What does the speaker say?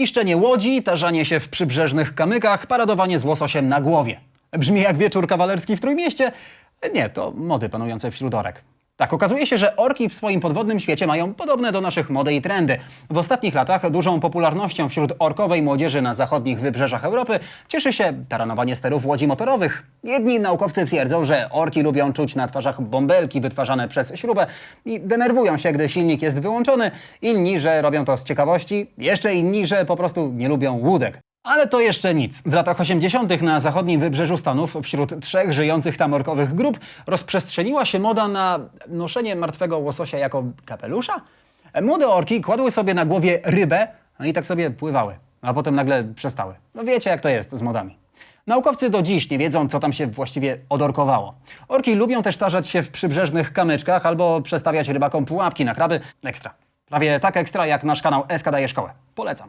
Niszczenie łodzi, tarzanie się w przybrzeżnych kamykach, paradowanie z łososiem na głowie. Brzmi jak wieczór kawalerski w Trójmieście? Nie, to mody panujące wśród orek. Tak, okazuje się, że orki w swoim podwodnym świecie mają podobne do naszych mody i trendy. W ostatnich latach dużą popularnością wśród orkowej młodzieży na zachodnich wybrzeżach Europy cieszy się taranowanie sterów łodzi motorowych. Jedni naukowcy twierdzą, że orki lubią czuć na twarzach bąbelki wytwarzane przez śrubę i denerwują się, gdy silnik jest wyłączony. Inni, że robią to z ciekawości, jeszcze inni, że po prostu nie lubią łódek. Ale to jeszcze nic. W latach 80. na zachodnim wybrzeżu Stanów wśród trzech żyjących tam orkowych grup rozprzestrzeniła się moda na noszenie martwego łososia jako kapelusza. Młode orki kładły sobie na głowie rybę no i tak sobie pływały, a potem nagle przestały. No wiecie jak to jest z modami. Naukowcy do dziś nie wiedzą, co tam się właściwie odorkowało. Orki lubią też tarzać się w przybrzeżnych kamyczkach albo przestawiać rybakom pułapki na kraby. Ekstra. Prawie tak ekstra jak nasz kanał SK daje szkołę. Polecam.